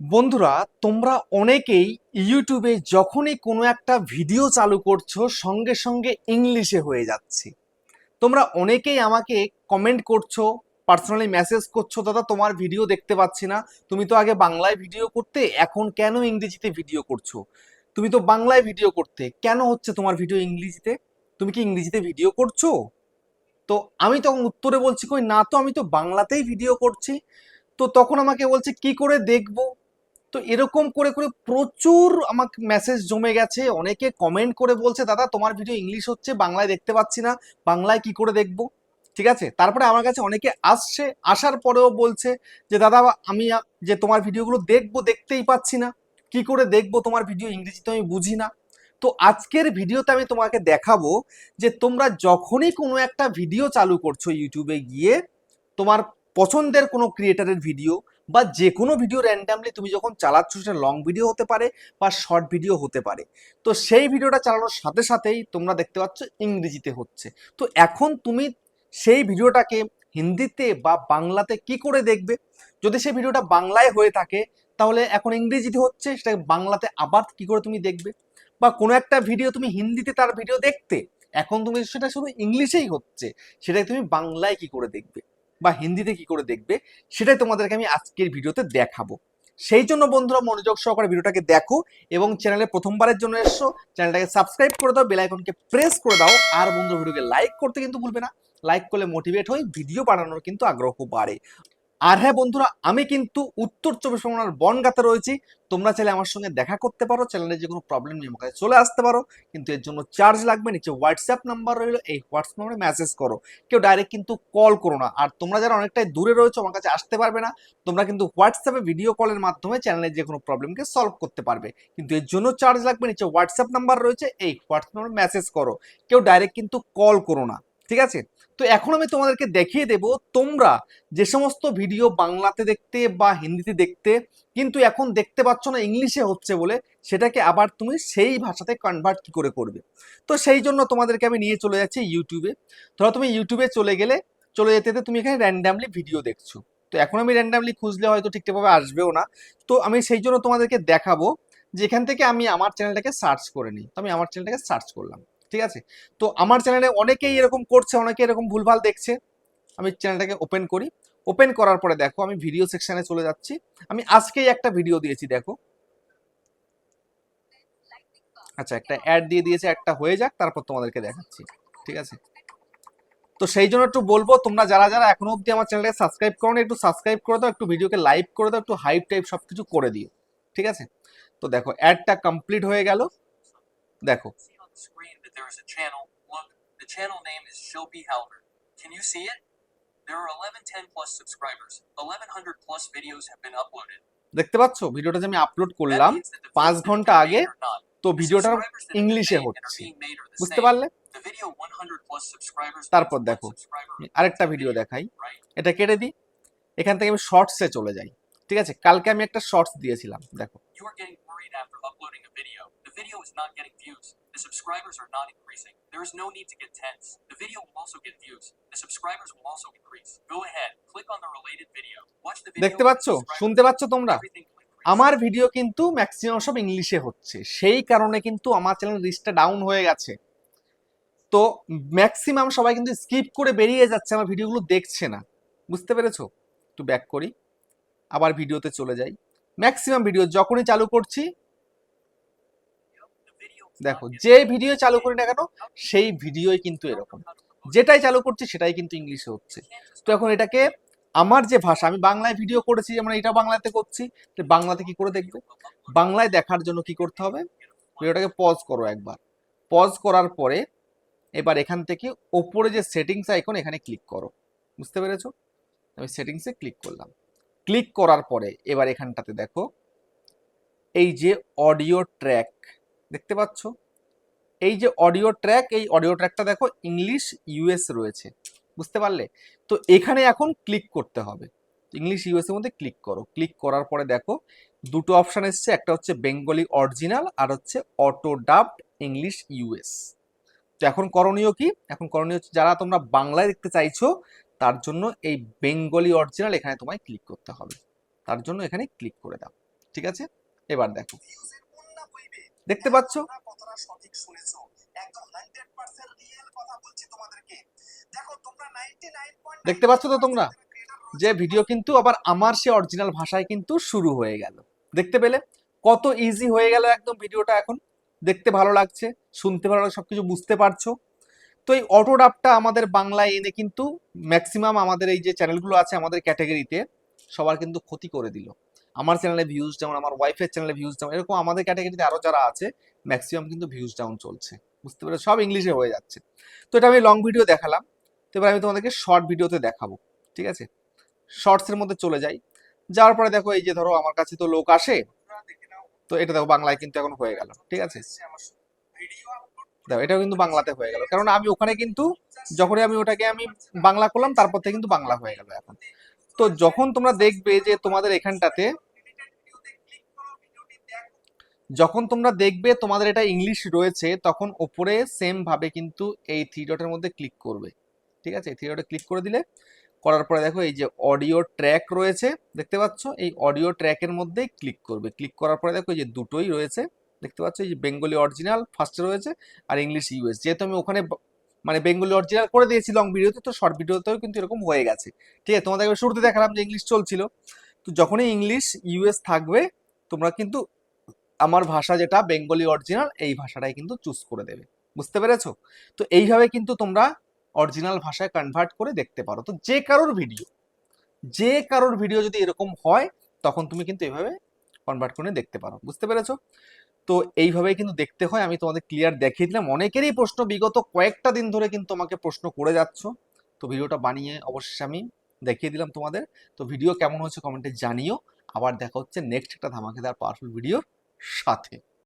বন্ধুরা, তোমরা অনেকেই ইউটিউবে যখনই কোনো একটা ভিডিও চালু করছ, সঙ্গে সঙ্গে ইংলিশে হয়ে যাচ্ছে। তোমরা অনেকেই আমাকে কমেন্ট করছ পার্সোনালি মেসেজ করছ, দাদা, তোমার ভিডিও দেখতে পাচ্ছি না। তুমি তো আগে বাংলায় ভিডিও করতে, এখন কেন ইংরেজিতে ভিডিও করছ? তুমি তো বাংলায় ভিডিও করতে, কেন হচ্ছে তোমার ভিডিও ইংরেজিতে? তুমি কি ইংরেজিতে ভিডিও করছ? তো আমি তখন উত্তরে বলছি, কই, না তো, আমি তো বাংলাতেই ভিডিও করছি। তো তখন আমাকে বলছে, কি করে দেখব? তো এরকম করে করে প্রচুর আমাকে মেসেজ জমে গেছে। অনেকে কমেন্ট করে বলছে, দাদা, তোমার ভিডিও ইংলিশ হচ্ছে, বাংলায় দেখতে পাচ্ছি না, বাংলায় কি করে দেখব? ঠিক আছে? তারপরে আমার কাছে অনেকে আসছে, আসার পরেও বলছে যে, দাদা, আমি যে তোমার ভিডিওগুলো দেখব, দেখতেই পাচ্ছি না। কি করে দেখব? তোমার ভিডিও ইংরেজিতে আমি বুঝি না। তো আজকের ভিডিওতে আমি তোমাকে দেখাবো যে, তোমরা যখনই কোনো একটা ভিডিও চালু করছ ইউটিউবে গিয়ে, তোমার পছন্দের কোনো ক্রিয়েটারের ভিডিও বা যে কোনো ভিডিও র্যান্ডামলি তুমি যখন চালাচ্ছ, সেটা লং ভিডিও হতে পারে বা শর্ট ভিডিও হতে পারে। তো সেই ভিডিওটা চালানোর সাথে সাথেই তোমরা দেখতে পাচ্ছ ইংরেজিতে হচ্ছে। তো এখন তুমি সেই ভিডিওটাকে হিন্দিতে বা বাংলাতে কি করে দেখবে? যদি সেই ভিডিওটা বাংলায় হয়ে থাকে, তাহলে এখন ইংরেজিতে হচ্ছে, সেটা বাংলাতে আবার কি করে তুমি দেখবে? বা কোনো একটা ভিডিও তুমি হিন্দিতে তার ভিডিও দেখতে, এখন তুমি সেটা শুধু ইংলিশেই হচ্ছে, সেটাই তুমি বাংলায় কি করে দেখবে? বা হিন্দিতে কি করে দেখবে, সেটাই তোমাদেরকে আমি আজকের ভিডিওতে দেখাবো। সেই জন্য বন্ধুরা মনোযোগ সহকারে ভিডিওটাকে দেখো এবং চ্যানেলে প্রথমবারের জন্য এসো চ্যানেলটাকে সাবস্ক্রাইব করে দাও বেল আইকনকে প্রেস করে দাও। আর বন্ধু ভিডিওকে লাইক করতে কিন্তু ভুলবে না। লাইক করলে মোটিভেট হই ভিডিও বানানোর কিন্তু আগ্রহ বাড়ে। আর হ্যাঁ বন্ধুরা, আমি কিন্তু উত্তর চব্বিশ পরগনার বনগাতে রয়েছি। তোমরা চাইলে আমার সঙ্গে দেখা করতে পারো চ্যানেলে যে কোনো প্রবলেম নিয়ে আমার কাছে চলে আসতে পারো। কিন্তু এর জন্য চার্জ লাগবে, নিচে হোয়াটসঅ্যাপ নাম্বার রইল, এই হোয়াটসঅ্যাপ নাম্বারে মেসেজ করো। কেউ ডাইরেক্ট কিন্তু কল করো না। আর তোমরা যারা অনেকটাই দূরে রয়েছো, আমার কাছে আসতে পারবে না, তোমরা কিন্তু হোয়াটসঅ্যাপে ভিডিও কলের মাধ্যমে চ্যানেলের যে কোনো প্রবলেমকে সলভ করতে পারবে। কিন্তু এর জন্য চার্জ লাগবে, নিচে হোয়াটসঅ্যাপ নাম্বার রয়েছে, এই হোয়াটসঅ্যাপ নাম্বারে মেসেজ করো। কেউ ডাইরেক্ট কিন্তু কল করো না। ঠিক আছে? তো এখন আমি তোমাদেরকে দেখিয়ে দেব তোমরা যে সমস্ত ভিডিও বাংলাতে দেখতে বা হিন্দিতে দেখতে কিন্তু এখন দেখতে পাচ্ছ না ইংলিশে হচ্ছে বলে সেটাকে আবার তুমি সেই ভাষাতে কনভার্ট কি করে করবে? তো সেই জন্য তোমাদেরকে আমি নিয়ে চলে যাচ্ছি ইউটিউবে ধরো তুমি ইউটিউবে চলে গেলে, চলে যেতে যেতে তুমি এখানে র্যান্ডামলি ভিডিও দেখছ। তো এখন আমি র্যান্ডামলি খুঁজলে হয়তো ঠিকঠাকভাবে আসবেও না। তো আমি সেই জন্য তোমাদেরকে দেখাবো যেখান থেকে আমি আমার চ্যানেলটাকে সার্চ করে নিই। তো আমি আমার চ্যানেলটাকে সার্চ করলাম। ঠিক আছে? তো আমার চ্যানেলে অনেকেই এরকম করছে, অনেকে এরকম ভুলভাল দেখছে। আমি চ্যানেলটাকে ওপেন করি। ওপেন করার পরে দেখো, আমি ভিডিও সেকশনে চলে যাচ্ছি। আমি আজকেই একটা ভিডিও দিয়েছি, দেখো। আচ্ছা একটা অ্যাড দিয়ে দিয়েছে, একটা হয়ে যাক, তারপর তোমাদেরকে দেখাচ্ছি। ঠিক আছে? তো সেই জন্য একটু বলব, তোমরা যারা যারা এখনও অবধি আমার চ্যানেলটাকে সাবস্ক্রাইব করো না একটু সাবস্ক্রাইব করে দাও, একটু ভিডিওকে লাইক করে দাও, একটু হাইপ টাইপ সব কিছু করে দিও। ঠিক আছে? তো দেখো অ্যাডটা কমপ্লিট হয়ে গেল। দেখো screen that there is a channel. Look, the channel name is Shobi Halver. Can you see it? There are 1110 plus subscribers. 1100 plus videos have been uploaded. দেখতে পাচ্ছ ভিডিওটা যে আমি আপলোড করলাম পাঁচ ঘণ্টা আগে তো ভিডিওটা ইংলিশে হচ্ছে বুঝতে পারলে The video 100 plus subscribers. তারপর দেখো আরেকটা ভিডিও দেখাই? এটা কেটে দিই এখান থেকে আমি শর্টসে চলে যাই ঠিক আছে? কালকে আমি একটা শর্টস দিয়েছিলাম দেখো। দেখতে পাচ্ছ? শুনতে পাচ্ছ তোমরা? আমার ভিডিও কিন্তু ম্যাক্সিমাম সব ইংলিশে হচ্ছে। সেই কারণে কিন্তু আমার চ্যানেল রিস্টটা ডাউন হয়ে গেছে। তো ম্যাক্সিমাম সবাই কিন্তু স্কিপ করে বেরিয়ে যাচ্ছে আমার ভিডিওগুলো দেখছে না। বুঝতে পেরেছ? একটু ব্যাক করি। আবার ভিডিওতে চলে যাই। ম্যাক্সিমাম ভিডিও যখনই চালু করছি, দেখো, যে ভিডিও চালু করি না কেন, সেই ভিডিওই কিন্তু এরকম। যেটাই চালু করছি, সেটাই কিন্তু ইংলিশে হচ্ছে। তো এখন এটাকে, আমার যে ভাষা, আমি বাংলায় ভিডিও করেছি, যেমন এটা বাংলাতে করছি বাংলাতে কি করে দেখবে? বাংলায় দেখার জন্য কি করতে হবে? ভিডিওটাকে পজ করো একবার। পজ করার পরে, এবার এখান থেকে ওপরে যে সেটিংস আইকন এখানে ক্লিক করো। বুঝতে পেরেছ? আমি সেটিংসে ক্লিক করলাম। ক্লিক করার পরে এবার এখানটাতে দেখো, এই যে অডিও ট্র্যাক, দেখতে পাচ্ছ? এই যে অডিও ট্র্যাক, এই অডিও ট্র্যাকটা দেখো ইংলিশ ইউএস রয়েছে, বুঝতে পারলে? তো এখানে এখন ক্লিক করতে হবে। ইংলিশ ইউএস এর মধ্যে ক্লিক করো। ক্লিক করার পরে দেখো, দুটো অপশন এসছে, একটা হচ্ছে বেঙ্গলি অরিজিনাল আর হচ্ছে অটো ডাবড ইংলিশ ইউএস তো এখন করণীয় কি? এখন করণীয় যারা তোমরা বাংলায় দেখতে চাইছো তার জন্য এই বেঙ্গলি অরিজিনাল এখানে তোমায় ক্লিক করতে হবে। তার জন্য এখানে ক্লিক করে দাও। ঠিক আছে? এবার দেখো। দেখতে পাচ্ছ? তোমরা কতটা সঠিক শুনেছো একদম 100% রিয়েল কথা বলছি তোমাদেরকে দেখো তোমরা 99.9 দেখতে পাচ্ছ তো তোমরা? যে ভিডিও কিন্তু আবার আমার সে অরিজিনাল ভাষায় কিন্তু শুরু হয়ে গেল। দেখতে পেলে? কত ইজি হয়ে গেল একদম ভিডিওটা এখন। দেখতে ভালো লাগছে, শুনতে ভালো লাগছে, সবকিছু বুঝতে পারছ। তো এই অটোডাপটা আমাদের বাংলায় এনে কিন্তু ম্যাক্সিমাম আমাদের এই যে চ্যানেলগুলো আছে আমাদের ক্যাটাগরিতে সবার কিন্তু ক্ষতি করে দিল। আমার চ্যানেলে ভিউজ যেমন আমার ওয়াইফের চ্যানেলে ভিউজ যেমন এরকম আমাদের ক্যাটাগরিতে আরও যারা আছে ম্যাক্সিমাম কিন্তু ভিউজ ডাউন চলছে। বুঝতে পেরে সব ইংলিশে হয়ে যাচ্ছে। তো এটা আমি লং ভিডিও দেখালাম। তো এবার আমি তোমাদেরকে শর্ট ভিডিওতে দেখাবো। ঠিক আছে? শর্টসের মধ্যে চলে যাই। যাওয়ার পরে দেখো এই যে ধরো আমার কাছে তো লোক আসে, তো এটা দেখো বাংলায় কিন্তু এখন হয়ে গেল। ঠিক আছে? ভিডিও দেখো এটাও কিন্তু বাংলাতে হয়ে গেল। কারণ আমি ওখানে কিন্তু যখনই আমি ওটাকে আমি বাংলা করলাম, তারপর থেকে কিন্তু বাংলা হয়ে গেল এখন। তো যখন তোমরা দেখবে যে তোমাদের এখানটাতে, যখন তোমরা দেখবে তোমাদের এটা ইংলিশ রয়েছে, তখন ওপরে সেম ভাবে কিন্তু এই থ্রি ডটের মধ্যে ক্লিক করবে। ঠিক আছে? থ্রি ডটে ক্লিক করে দিলে, করার পরে দেখো এই যে অডিও ট্র্যাক রয়েছে, দেখতে পাচ্ছ? এই অডিও ট্র্যাকের মধ্যে ক্লিক করবে। ক্লিক করার পরে দেখো এই যে দুটোই রয়েছে। দেখতে পাচ্ছ? এই যে বেঙ্গলি অরিজিনাল ফার্স্টে রয়েছে, আর ইংলিশ ইউএস যেহেতু আমি ওখানে মানে বেঙ্গলি অরিজিনাল করে দিয়েছি লং ভিডিওতে তো শর্ট ভিডিওতেও কিন্তু এরকম হয়ে গেছে। ঠিক আছে? তোমাদের শুরুতে দেখালাম যে ইংলিশ চলছিল। তো যখনই ইংলিশ ইউএস থাকবে, তোমরা কিন্তু আমার ভাষা যেটা বেঙ্গলি অরিজিনাল এই ভাষাটাই কিন্তু চুজ করে দেবে। বুঝতে পেরেছ? তো এইভাবে কিন্তু তোমরা অরিজিনাল ভাষায় কনভার্ট করে দেখতে পারো। তো যে কারোর ভিডিও যে কারোর ভিডিও যদি এরকম হয়, তখন তুমি কিন্তু এভাবে কনভার্ট করে দেখতে পারো। বুঝতে পেরেছ? তো এইভাবেই কিন্তু দেখতে হয়। আমি তোমাদের ক্লিয়ার দেখিয়ে দিলাম। অনেকেরই প্রশ্ন বিগত কয়েকটা দিন ধরে কিন্তু আমাকে প্রশ্ন করে যাচ্ছ। তো ভিডিওটা বানিয়ে অবশ্যই আমি দেখিয়ে দিলাম তোমাদের। তো ভিডিও কেমন হয়েছে কমেন্টে জানিও। আবার দেখা হচ্ছে নেক্সট একটা ধামাকেদার পাওয়ারফুল ভিডিওর সাথে।